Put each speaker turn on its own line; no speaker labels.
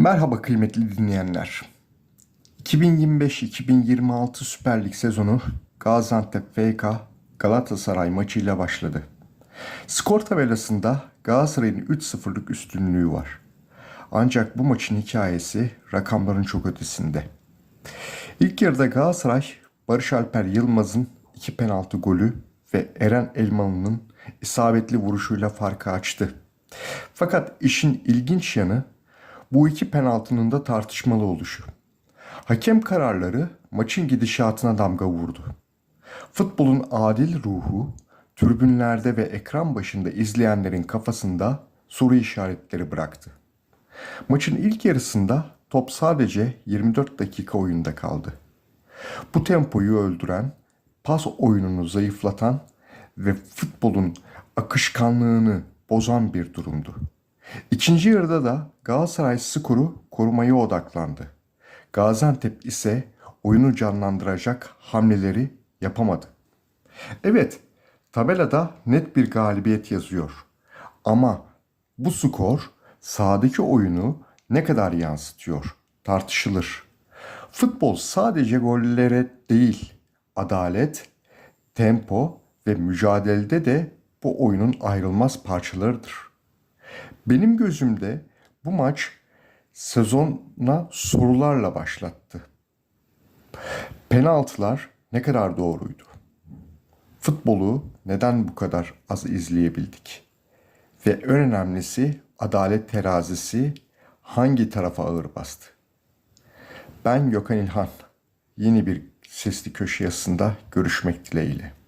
Merhaba kıymetli dinleyenler. 2025-2026 Süper Lig sezonu Gaziantep FK Galatasaray maçıyla başladı. Skor tabelasında Galatasaray'ın 3-0'lık üstünlüğü var. Ancak bu maçın hikayesi rakamların çok ötesinde. İlk yarıda Galatasaray Barış Alper Yılmaz'ın iki penaltı golü ve Eren Elmalı'nın isabetli vuruşuyla farkı açtı. Fakat işin ilginç yanı bu iki penaltının da tartışmalı oluşu. Hakem kararları maçın gidişatına damga vurdu. Futbolun adil ruhu tribünlerde ve ekran başında izleyenlerin kafasında soru işaretleri bıraktı. Maçın ilk yarısında top sadece 24 dakika oyunda kaldı. Bu tempoyu öldüren, pas oyununu zayıflatan ve futbolun akışkanlığını bozan bir durumdu. İkinci yarıda da Galatasaray skoru korumaya odaklandı. Gaziantep ise oyunu canlandıracak hamleleri yapamadı. Evet, tabelada net bir galibiyet yazıyor. Ama bu skor sahadaki oyunu ne kadar yansıtıyor tartışılır. Futbol sadece gollere değil, adalet, tempo ve mücadelede de bu oyunun ayrılmaz parçalarıdır. Benim gözümde bu maç sezona sorularla başlattı. Penaltılar ne kadar doğruydu? Futbolu neden bu kadar az izleyebildik? Ve en önemlisi adalet terazisi hangi tarafa ağır bastı? Ben Gökhan İlhan. Yeni bir sesli köşe yazısında görüşmek dileğiyle.